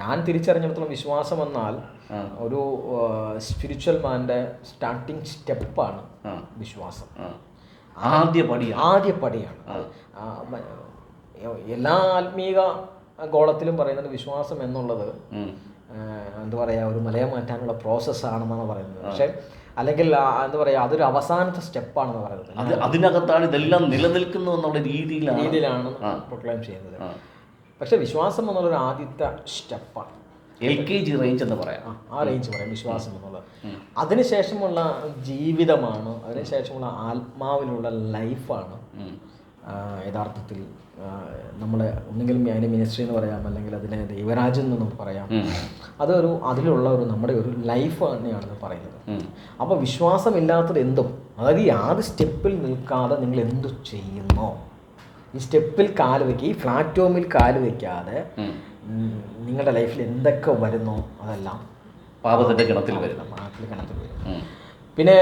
ഞാൻ തിരിച്ചറിഞ്ഞിടത്തോളം വിശ്വാസം എന്നാൽ ഒരു സ്പിരിച്വൽ മാന്റെ സ്റ്റാർട്ടിങ് സ്റ്റെപ്പാണ്. വിശ്വാസം. ആദ്യ പടി ആദ്യ പടിയാണ്. എല്ലാ ആത്മീക ഗോളത്തിലും പറയുന്നത് വിശ്വാസം എന്നുള്ളത് എന്താ പറയുക ഒരു മലയെ മാറ്റാനുള്ള പ്രോസസ്സാണെന്നാണ് പറയുന്നത്. പക്ഷേ അല്ലെങ്കിൽ എന്താ പറയുക അതൊരു അവസാനത്തെ സ്റ്റെപ്പാണെന്ന് പറയുന്നത്. അത് അതിനകത്താണ് ഇതെല്ലാം നിലനിൽക്കുന്നു എന്നുള്ള രീതിയിലാണ് രീതിയിലാണ് ചെയ്യുന്നത്. പക്ഷേ വിശ്വാസം എന്നുള്ളൊരു ആദ്യത്തെ സ്റ്റെപ്പാണ്. എൽ കെ ജി റേഞ്ച് എന്ന് പറയാം. ആ, റേഞ്ച് പറയാം വിശ്വാസം എന്നുള്ളത്. അതിനുശേഷമുള്ള ജീവിതമാണ് അതിനുശേഷമുള്ള ആത്മാവിലുള്ള ലൈഫാണ്. യഥാർത്ഥത്തിൽ നമ്മളെ ഒന്നെങ്കിലും അതിനെ മിനിസ്ട്രി എന്ന് പറയാം അല്ലെങ്കിൽ അതിനെ ദൈവരാജ്യം എന്ന് നമുക്ക് പറയാം. അതൊരു അതിലുള്ള ഒരു നമ്മുടെ ഒരു ലൈഫ് തന്നെയാണെന്ന് പറയുന്നത്. അപ്പോൾ വിശ്വാസമില്ലാത്തത് എന്തും അതായത് ഈ ആദ്യ സ്റ്റെപ്പിൽ നിൽക്കാതെ നിങ്ങൾ എന്തു ചെയ്യുന്നോ? ഈ സ്റ്റെപ്പിൽ കാൽ വയ്ക്കുക ഈ പ്ലാറ്റ്ഫോമിൽ കാൽ വയ്ക്കാതെ. ഉം, നിങ്ങളുടെ ലൈഫിൽ എന്തൊക്കെ വരുന്നു അതെല്ലാം പാപത്തിന്റെ ഗണത്തിൽ വരുന്നു. നാട്ടിൽ ഗണത്തിൽ വരുന്നു. പിന്നെ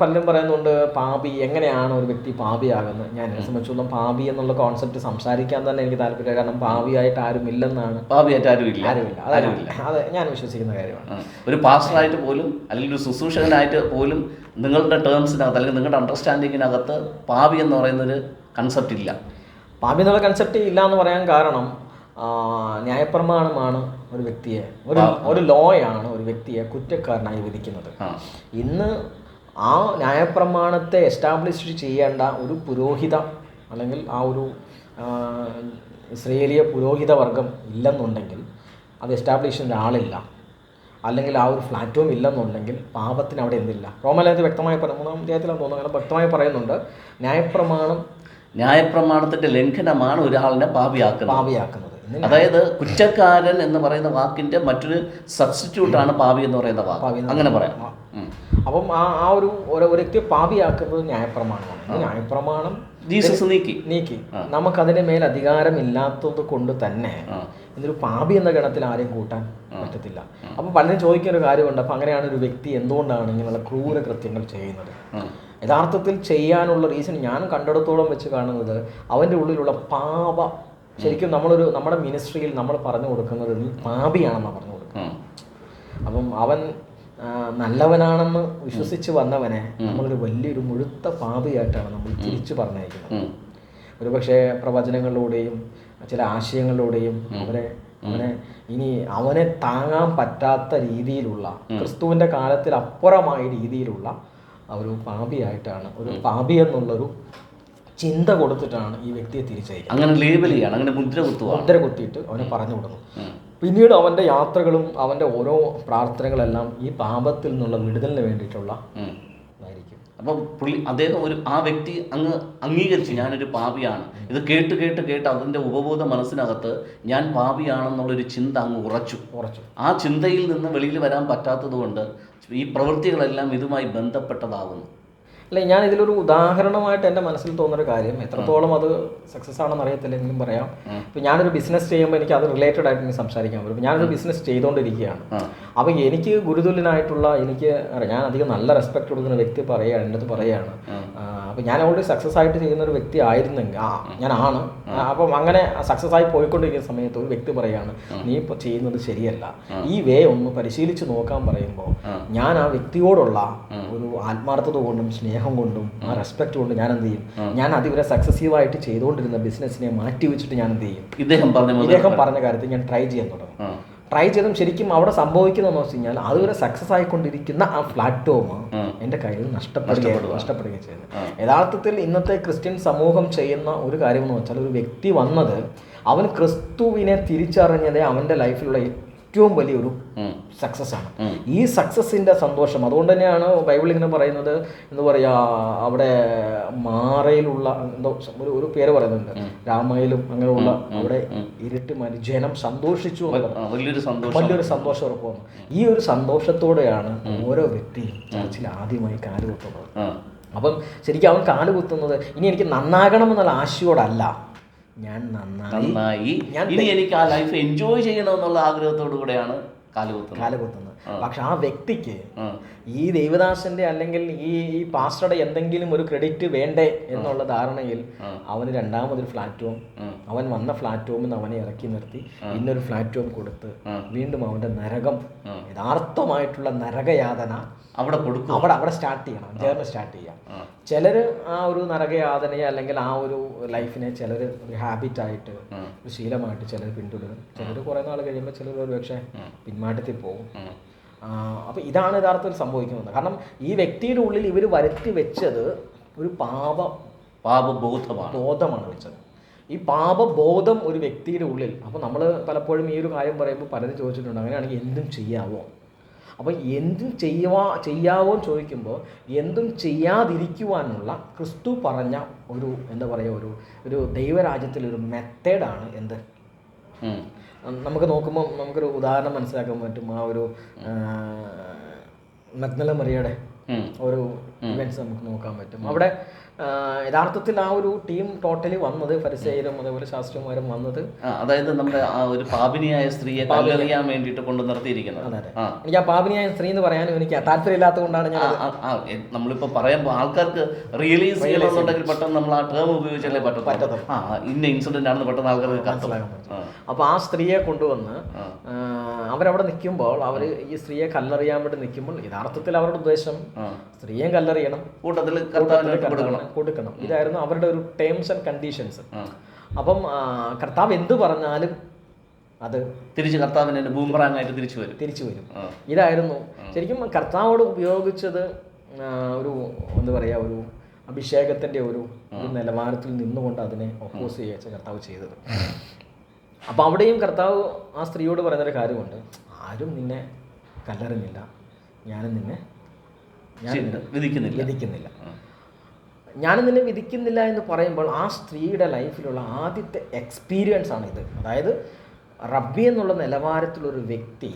പലരും പറയുന്നുണ്ട് പാപി എങ്ങനെയാണ് ഒരു വ്യക്തി പാപിയാകുന്നത്? ഞാൻ എന്നെ സംബന്ധിച്ചോളം പാപി എന്നുള്ള കോൺസെപ്റ്റ് സംസാരിക്കാൻ തന്നെ എനിക്ക് താല്പര്യമില്ല. കാരണം പാപിയായിട്ട് ആരും ഇല്ലെന്നാണ്. പാപിയായിട്ട് ആരും ഇല്ല. ആരുമില്ല. ആരുമില്ല അതെ ഞാൻ വിശ്വസിക്കുന്ന കാര്യമാണ്. ഒരു പാസ്റ്ററായിട്ട് പോലും അല്ലെങ്കിൽ ഒരു ശുശ്രൂഷകനായിട്ട് പോലും നിങ്ങളുടെ ടേംസിനകത്ത് അല്ലെങ്കിൽ നിങ്ങളുടെ അണ്ടർസ്റ്റാൻഡിങ്ങിനകത്ത് പാപി എന്ന് പറയുന്നൊരു കൺസെപ്റ്റ് ഇല്ല. പാപി എന്നുള്ള കൺസെപ്റ്റ് ഇല്ല എന്ന് പറയാൻ കാരണം ന്യായപ്രമാണമാണ് ഒരു വ്യക്തിയെ ഒരു ഒരു ലോയാണ് ഒരു വ്യക്തിയെ കുറ്റക്കാരനായി വിധിക്കുന്നത്. ഇന്ന് ആ ന്യായപ്രമാണത്തെ എസ്റ്റാബ്ലിഷ് ചെയ്യേണ്ട ഒരു പുരോഹിത അല്ലെങ്കിൽ ആ ഒരു ഇസ്രേലിയ പുരോഹിത വർഗം ഇല്ലെന്നുണ്ടെങ്കിൽ അത് എസ്റ്റാബ്ലിഷ് ചെയ്യുന്ന ഒരാളില്ല. അല്ലെങ്കിൽ ആ ഒരു പ്ലാറ്റ്ഫോം ഇല്ലെന്നുണ്ടെങ്കിൽ പാപത്തിന് അവിടെ എന്തില്ല. റോമലേഖനത്തിൽ വ്യക്തമായി പറയുന്നു മൂന്നാം അദ്ദേഹത്തിലാണ് തോന്നുന്നത്. അങ്ങനെ വ്യക്തമായി പറയുന്നുണ്ട് ന്യായപ്രമാണം ന്യായപ്രമാണത്തിന്റെ ലംഘനമാണ് ഒരാളിനെ പാപിയാക്കുന്നത്. പാപിയാക്കുന്നത്. അതായത് കുറ്റക്കാരൻ എന്ന് പറയുന്ന വാക്കിന്റെ മറ്റൊരു സബ്സ്റ്റിറ്റ്യൂട്ടാണ് പാപി എന്ന് പറയുന്ന വാക്ക്. അങ്ങനെ പറയാം. അപ്പം ആ ആ ഒരു വ്യക്തിയെ പാപിയാക്കുന്നത് ന്യായപ്രമാണമാണ്. ന്യായപ്രമാണം ജീസസ് നീക്കി. നീക്കി. നമുക്കതിന്റെ മേൽ അധികാരമില്ലാത്തത് കൊണ്ട് തന്നെ. ഇതൊരു പാപി എന്ന ഗണത്തിൽ ആരെയും കൂട്ടാൻ പറ്റത്തില്ല. അപ്പൊ പലരും ചോദിക്കുന്ന ഒരു കാര്യമുണ്ട്. അപ്പൊ അങ്ങനെയാണ് ഒരു വ്യക്തി എന്തുകൊണ്ടാണ് ഇങ്ങനെയുള്ള ക്രൂര കൃത്യങ്ങൾ ചെയ്യുന്നത്. യഥാർത്ഥത്തിൽ ചെയ്യാനുള്ള റീസൺ ഞാൻ കണ്ടിടത്തോളം വെച്ച് കാണുന്നത് അവന്റെ ഉള്ളിലുള്ള പാപ ശരിക്കും നമ്മളൊരു നമ്മുടെ മിനിസ്ട്രിയിൽ നമ്മൾ പറഞ്ഞു കൊടുക്കുന്നത് പാപിയാണെന്നാണ് പറഞ്ഞു കൊടുക്കുന്നത്. അപ്പം അവൻ നല്ലവനാണെന്ന് വിശ്വസിച്ച് വന്നവനെ നമ്മളൊരു വലിയൊരു മുഴുത്ത പാപിയായിട്ടാണ് നമ്മൾ തിരിച്ചു പറഞ്ഞയക്കുന്നത്. ഒരുപക്ഷെ പ്രവചനങ്ങളിലൂടെയും ചില ആശയങ്ങളിലൂടെയും അവരെ അവനെ ഇനി അവനെ താങ്ങാൻ പറ്റാത്ത രീതിയിലുള്ള ക്രിസ്തുവിന്റെ കാലത്തിൽ അപ്പുറമായ രീതിയിലുള്ള ഒരു പാപിയായിട്ടാണ് ഒരു പാപി എന്നുള്ളൊരു ചിന്ത കൊടുത്തിട്ടാണ് ഈ വ്യക്തിയെ തിരിച്ചയക്കുന്നത്. അങ്ങനെ ലേബൽ ചെയ്യാണ് അങ്ങനെ മുദ്ര കുത്തു മുദ്ര കുത്തിയിട്ട് അവനെ പറഞ്ഞു വിടുന്നു പിന്നീട് അവന്റെ യാത്രകളും അവന്റെ ഓരോ പ്രാർത്ഥനകളെല്ലാം ഈ പാപത്തിൽ നിന്നുള്ള വിടുതലിന് വേണ്ടിയിട്ടുള്ള ഇതായിരിക്കും അപ്പം പുള്ളി അദ്ദേഹം ഒരു ആ വ്യക്തി അങ്ങ് അംഗീകരിച്ചു ഞാനൊരു പാപിയാണ്. ഇത് കേട്ട് കേട്ട് കേട്ട് അതിന്റെ ഉപബോധ മനസ്സിനകത്ത് ഞാൻ പാപിയാണെന്നുള്ളൊരു ചിന്ത അങ്ങ് ഉറച്ചു. ഉറച്ചു. ആ ചിന്തയിൽ നിന്ന് വെളിയിൽ വരാൻ പറ്റാത്തത് കൊണ്ട് ഈ പ്രവൃത്തികളെല്ലാം ഇതുമായി ബന്ധപ്പെട്ടതാകുന്നു അല്ല ഞാൻ ഇതിലൊരു ഉദാഹരണമായിട്ട് എന്റെ മനസ്സിൽ തോന്നുന്നൊരു കാര്യം. എത്രത്തോളം അത് സക്സസ് ആണെന്ന് അറിയത്തില്ലെങ്കിലും പറയാം. ഇപ്പം ഞാനൊരു ബിസിനസ് ചെയ്യുമ്പോൾ എനിക്ക് അത് റിലേറ്റഡ് ആയിട്ട് എനിക്ക് സംസാരിക്കാൻ പറ്റും. ഞാനൊരു ബിസിനസ് ചെയ്തുകൊണ്ടിരിക്കുകയാണ് അപ്പോൾ അപ്പം എനിക്ക് ഗുരുതുല്യനായിട്ടുള്ള എനിക്ക് ഞാൻ അധികം നല്ല റെസ്പെക്ട് കൊടുക്കുന്ന വ്യക്തി പറയുകയാണ് എന്റെ അടുത്ത് പറയുകയാണ്. അപ്പം ഞാൻ ഓൾറെഡി സക്സസ് ആയിട്ട് ചെയ്യുന്ന ഒരു വ്യക്തി ആയിരുന്നെങ്കിൽ ആ ഞാനാണ് അപ്പം അങ്ങനെ സക്സസ് ആയി പോയിക്കൊണ്ടിരിക്കുന്ന സമയത്ത് ഒരു വ്യക്തി പറയുകയാണ് നീ ഇപ്പോൾ ചെയ്യുന്നത് ശരിയല്ല. ഈ വേ ഒന്ന് പരിശീലിച്ച് നോക്കാൻ പറയുമ്പോൾ ഞാൻ ആ വ്യക്തിയോടുള്ള ഒരു ആത്മാർത്ഥത കൊണ്ടും സ്നേഹം കൊണ്ടും ആ റെസ്പെക്ട് കൊണ്ടും ഞാൻ എന്ത് ചെയ്യും? ഞാൻ അതിവരെ സക്സസീവായിട്ട് ചെയ്തുകൊണ്ടിരുന്ന ബിസിനസ്സിനെ മാറ്റി വെച്ചിട്ട് ഞാൻ എന്ത് ചെയ്യും? ഇദ്ദേഹം പറഞ്ഞ ഇദ്ദേഹം പറഞ്ഞ കാര്യത്തിൽ ഞാൻ ട്രൈ ചെയ്യാൻ തുടങ്ങും. ട്രൈ ചെയ്തും ശരിക്കും അവിടെ സംഭവിക്കുന്നതെന്ന് വെച്ച് കഴിഞ്ഞാൽ അതുവരെ സക്സസ് ആയിക്കൊണ്ടിരിക്കുന്ന ആ പ്ലാറ്റ്ഫോം എന്റെ കയ്യിൽ നഷ്ടപ്പെടുകയാണ് നഷ്ടപ്പെടുകയും ചെയ്യുന്നത്. യഥാർത്ഥത്തിൽ ഇന്നത്തെ ക്രിസ്ത്യൻ സമൂഹം ചെയ്യുന്ന ഒരു കാര്യം എന്ന് വെച്ചാൽ ഒരു വ്യക്തി വന്നത് അവൻ ക്രിസ്തുവിനെ തിരിച്ചറിഞ്ഞതേ അവന്റെ ലൈഫിലുള്ള ഏറ്റവും വലിയൊരു. സക്സസ് ആണ്. ഈ സക്സസിന്റെ സന്തോഷം. അതുകൊണ്ട് തന്നെയാണ് ബൈബിൾ ഇങ്ങനെ പറയുന്നത് എന്ന് പറയാ അവിടെ മാറയിലുള്ള എന്തോ ഒരു ഒരു പേര് പറയുന്നുണ്ട്. രാമയിലും അങ്ങനെയുള്ള അവിടെ ഇരുട്ട് മരി ജനം സന്തോഷിച്ചു വലിയൊരു സന്തോഷം. വലിയൊരു സന്തോഷം ഉറപ്പ് ഈ ഒരു സന്തോഷത്തോടെയാണ് ഓരോ വ്യക്തിയും ചർച്ചിൽ ആദ്യമായി കാലുകുത്തുന്നത്. ആ. അപ്പം ശരിക്കും അവൻ കാലുകുത്തുന്നത് ഇനി എനിക്ക് നന്നാകണം എന്നുള്ള ആശയോടല്ല. ഞാൻ നന്നായി ഇനി എനിക്ക് ആ ലൈഫ് എൻജോയ് ചെയ്യണമെന്നുള്ള ആഗ്രഹത്തോടു കൂടെയാണ് കാലുകുത്തുന്നത്. കാലുകുത്തുന്നത്. പക്ഷെ ആ വ്യക്തിക്ക് ഈ ദേവദാസന്റെ അല്ലെങ്കിൽ ഈ ഈ പാസ്റ്ററുടെ എന്തെങ്കിലും ഒരു ക്രെഡിറ്റ് വേണ്ടേ എന്നുള്ള ധാരണയിൽ അവന് രണ്ടാമതൊരു പ്ലാറ്റ്ഫോം അവൻ വന്ന പ്ലാറ്റ്ഫോമിൽ നിന്ന് അവനെ ഇറക്കി നിർത്തി. ഇന്നൊരു പ്ലാറ്റ്ഫോം കൊടുത്ത് വീണ്ടും അവന്റെ നരകം യഥാർത്ഥമായിട്ടുള്ള നരകയാതന അവിടെ കൊടുക്കും. അവിടെ അവിടെ സ്റ്റാർട്ട് ചെയ്യണം. ജേർണി സ്റ്റാർട്ട് ചെയ്യാം. ചിലർ ആ ഒരു നരകയാതനയെ അല്ലെങ്കിൽ ആ ഒരു ലൈഫിനെ ചിലർ ഒരു ഹാബിറ്റായിട്ട് ഒരു ശീലമായിട്ട് ചിലർ പിന്തുടരും. ചിലർ കുറേ നാൾ കഴിയുമ്പോൾ ചിലർ ഒരു പക്ഷേ പിന്മാറ്റത്തിൽ പോകും. അപ്പോൾ ഇതാണ് യഥാർത്ഥത്തിൽ സംഭവിക്കുന്നത്. കാരണം ഈ വ്യക്തിയുടെ ഉള്ളിൽ ഇവർ വരുത്തി വെച്ചത് ഒരു പാപ പാപബോധമാണ്. ബോധമാണ് വെച്ചത്. ഈ പാപബോധം ഒരു വ്യക്തിയുടെ ഉള്ളിൽ അപ്പോൾ നമ്മൾ പലപ്പോഴും ഈ ഒരു കാര്യം പറയുമ്പോൾ പലരും ചോദിച്ചിട്ടുണ്ട് അങ്ങനെയാണെങ്കിൽ എന്തും ചെയ്യാവോ? അപ്പോൾ എന്തും ചെയ്യുവാ ചെയ്യാവോ എന്ന് ചോദിക്കുമ്പോൾ എന്തും ചെയ്യാതിരിക്കുവാനുള്ള ക്രിസ്തു പറഞ്ഞ ഒരു എന്താ പറയുക ഒരു ഒരു ദൈവരാജ്യത്തിലൊരു മെത്തേഡാണ് എന്ത്. നമുക്ക് നോക്കുമ്പോൾ നമുക്കൊരു ഉദാഹരണം മനസ്സിലാക്കാൻ പറ്റും. ആ ഒരു നഗ്നല മറിയയുടെ ഒരു ഇവൻസ് നമുക്ക് നോക്കാൻ പറ്റും. അവിടെ യഥാർത്ഥത്തിൽ ആ ഒരു ടീം ടോട്ടലി വന്നത് പരിസരും അതേപോലെ ശാസ്ത്രിമാരും വന്നത് അതായത് നമ്മുടെ ആ ഒരു പാപിനിയായ സ്ത്രീയെ കല്ലെറിയാൻ വേണ്ടിയിട്ട് കൊണ്ടു നിർത്തിയിരിക്കുന്നത്. എനിക്ക് ആ പാപിനിയായ സ്ത്രീ എന്ന് പറയാനും എനിക്ക് താല്പര്യമില്ലാത്ത കൊണ്ടാണ് ഞാൻ നമ്മളിപ്പോ പറയുമ്പോൾ ആൾക്കാർക്ക് റിയലൈസ് ചെയ്യണമെന്നുണ്ടെങ്കിൽ പെട്ടെന്ന് നമ്മൾ ആ ടേം ഉപയോഗിച്ചല്ലേ പറ്റത്തുള്ളൂ. ഇന്ന ഇൻസിഡന്റ് ആണെന്ന് പെട്ടെന്ന് ആൾക്കാർക്ക് അപ്പൊ മനസ്സിലാക്കാൻ ആ. സ്ത്രീയെ കൊണ്ടുവന്ന് അവരവിടെ നിൽക്കുമ്പോൾ അവർ ഈ സ്ത്രീയെ കല്ലെറിയാൻ വേണ്ടി നിൽക്കുമ്പോൾ യഥാർത്ഥത്തിൽ അവരുടെ ഉദ്ദേശം സ്ത്രീയെ കല്ലെറിയണം. കൂട്ടത്തിൽ കർത്താവിനെ കൊടുക്കണം. കൊടുക്കണം ഇതായിരുന്നു അവരുടെ ഒരു ടേംസ് ആൻഡ് കണ്ടീഷൻസ് അപ്പം കർത്താവ് എന്ത് പറഞ്ഞാലും അത് തിരിച്ച് കർത്താവിന് എന്നെ ബൂമറാങ് ആയിട്ട് തിരിച്ചു വരും. തിരിച്ചു വരും. ഇതായിരുന്നു. ശരിക്കും കർത്താവോട് ഉപയോഗിച്ചത് ഒരു എന്താ പറയുക ഒരു അഭിഷേകത്തിന്റെ ഒരു നിലവാരത്തിൽ നിന്നുകൊണ്ട് അതിനെ ഒപ്പോസ് ചെയ്യാച്ച കർത്താവ് ചെയ്തത്. അപ്പോൾ അവിടെയും കർത്താവ് ആ സ്ത്രീയോട് പറയുന്നൊരു കാര്യമുണ്ട്. ആരും നിന്നെ കല്ലെറിഞ്ഞില്ല. ഞാനും നിന്നെ ഞാൻ നിന്നെ വിധിക്കുന്നില്ല. വിധിക്കുന്നില്ല. ഞാനും നിന്നെ വിധിക്കുന്നില്ല എന്ന് പറയുമ്പോൾ ആ സ്ത്രീയുടെ ലൈഫിലുള്ള ആദ്യത്തെ എക്സ്പീരിയൻസ് ആണ് ഇത്. അതായത് റബ്ബി എന്നുള്ള നിലവാരത്തിലൊരു വ്യക്തി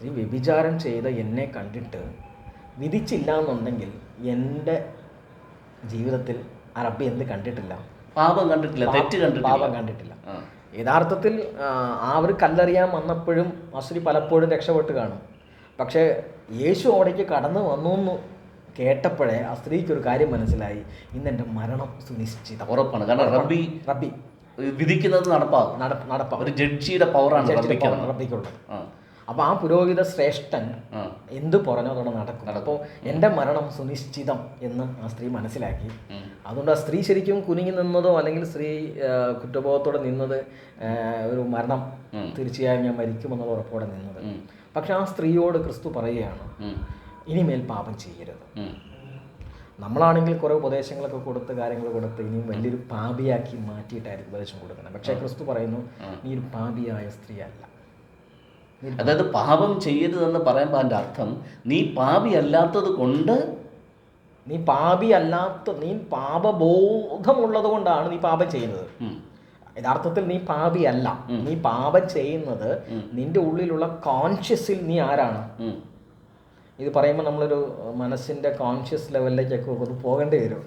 ഈ വ്യഭിചാരം ചെയ്ത എന്നെ കണ്ടിട്ട് വിധിച്ചില്ല എന്നുണ്ടെങ്കിൽ എന്റെ ജീവിതത്തിൽ ആ റബ്ബി എന്ത് കണ്ടിട്ടില്ല? പാപം കണ്ടിട്ടില്ല തെറ്റ് കണ്ടിട്ടില്ല. പാപം കണ്ടിട്ടില്ല. യഥാർത്ഥത്തിൽ ആ, ആ ഒരു കല്ലെറിയാൻ വന്നപ്പോഴും അസുരി പലപ്പോഴും രക്ഷപ്പെട്ട് കാണും. പക്ഷേ യേശു അവിടേക്ക് കടന്നു വന്നു എന്ന് കേട്ടപ്പോഴേ ആ സ്ത്രീക്ക് ഒരു കാര്യം മനസ്സിലായി. ഇന്ന് എന്റെ മരണം സുനിശ്ചിതം. ഉറപ്പാണ്. കാരണം റബ്ബി റബ്ബി. വിധിക്കുന്നത് നടപ്പാകും. നട നടപ്പാ ഒരു ജഡ്ജിയുടെ പവറാണ് റബ്ബിക്ക് റബ്ബിക്കുള്ളത്. അപ്പൊ അപ്പോൾ ആ പുരോഹിത ശ്രേഷ്ഠൻ എന്ത് പറഞ്ഞോ അതോടെ നടക്കും. അപ്പോൾ എന്റെ മരണം സുനിശ്ചിതം എന്ന് ആ സ്ത്രീ മനസ്സിലാക്കി. അതുകൊണ്ട് ആ സ്ത്രീ ശരിക്കും കുനിങ്ങി നിന്നതോ അല്ലെങ്കിൽ സ്ത്രീ കുറ്റബോധത്തോടെ നിന്നത് ഒരു മരണം തീർച്ചയായും ഞാൻ മരിക്കുമെന്നുള്ള ഉറപ്പോടെ നിന്നത്. പക്ഷെ ആ സ്ത്രീയോട് ക്രിസ്തു പറയുകയാണ്. ഇനിമേൽ പാപം ചെയ്യരുത്. നമ്മളാണെങ്കിൽ കുറേ ഉപദേശങ്ങളൊക്കെ കൊടുത്ത് കാര്യങ്ങൾ കൊടുത്ത് ഇനിയും വലിയൊരു പാപിയാക്കി മാറ്റിയിട്ടായിരിക്കും ഉപദേശം കൊടുക്കുന്നത്. പക്ഷേ ക്രിസ്തു പറയുന്നു നീ ഒരു പാപിയായ സ്ത്രീ അല്ല അതായത് പാപം ചെയ്യരുതെന്ന് പറയുമ്പോൾ അതിന്റെ അർത്ഥം നീ പാപി അല്ലാത്തത് കൊണ്ട് നീ പാപി അല്ലാത്ത നീ പാപബോധമുള്ളത് കൊണ്ടാണ് നീ പാപം ചെയ്യുന്നത്. യഥാർത്ഥത്തിൽ നീ പാപിയല്ല. നീ പാപം ചെയ്യുന്നത് നിന്റെ ഉള്ളിലുള്ള കോൺഷ്യസിൽ നീ ആരാണ്. ഇത് പറയുമ്പോൾ നമ്മളൊരു മനസ്സിന്റെ കോൺഷ്യസ് ലെവലിലേക്കൊക്കെ ഒന്ന് പോകേണ്ടി വരും.